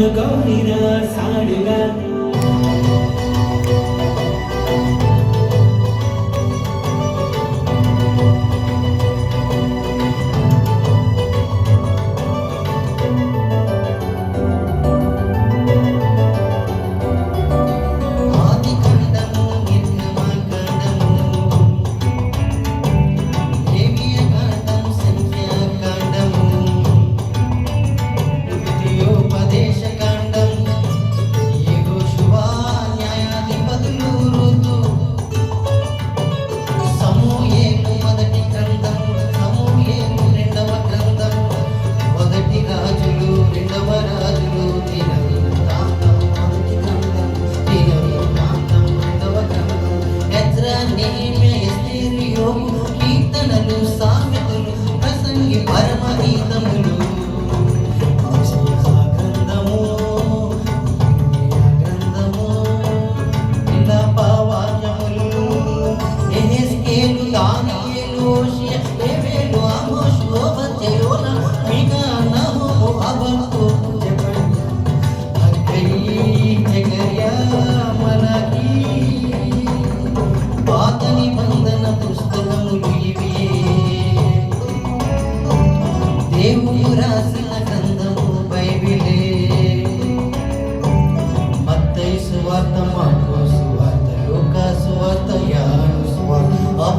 கொண்டு கோரினார் சாடுகார்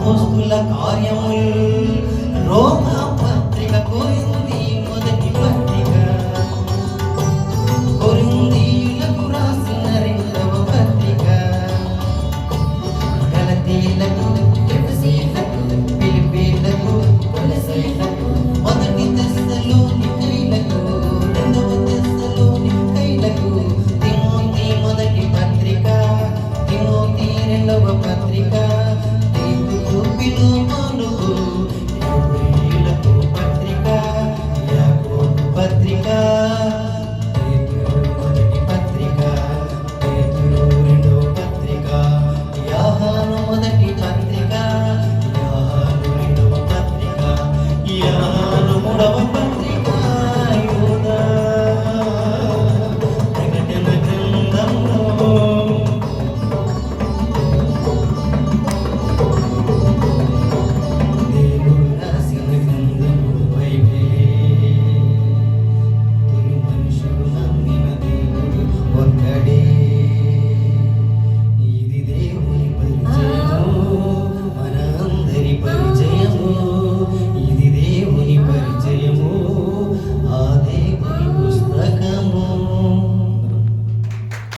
అపోస్తుల కార్యముల్ రోమా